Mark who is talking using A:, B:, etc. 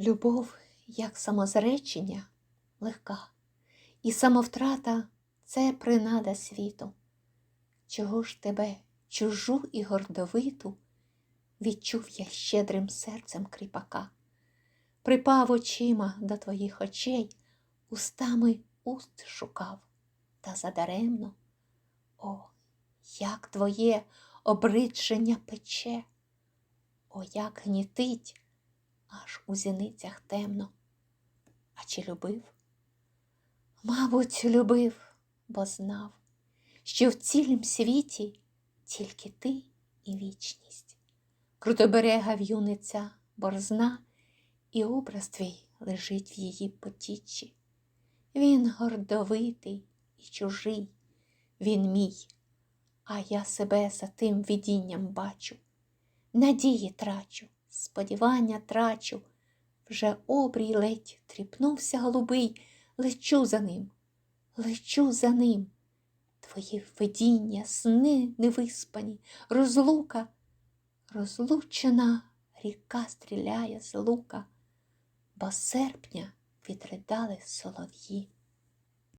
A: Любов, як самозречення, легка, і самовтрата це принада світу. Чого ж тебе, чужу і гордовиту, відчув я щедрим серцем кріпака, припав очима до твоїх очей, устами уст шукав, та задаремно. О, як твоє обридження пече, о, як гнітить, у зіницях темно. А чи любив? Мабуть, любив, бо знав, що в цілім світі тільки ти і вічність. Крутоберега в'юниця борзна, і образ твій лежить в її потіччі. Він гордовитий і чужий, він мій, а я себе за тим видінням бачу. Надії трачу, сподівання трачу, вже обрій ледь тріпнувся голубий, лечу за ним, лечу за ним. Твої видіння, сни невиспані, розлука, розлучена ріка стріляє з лука, бо серпня відридали солов'ї.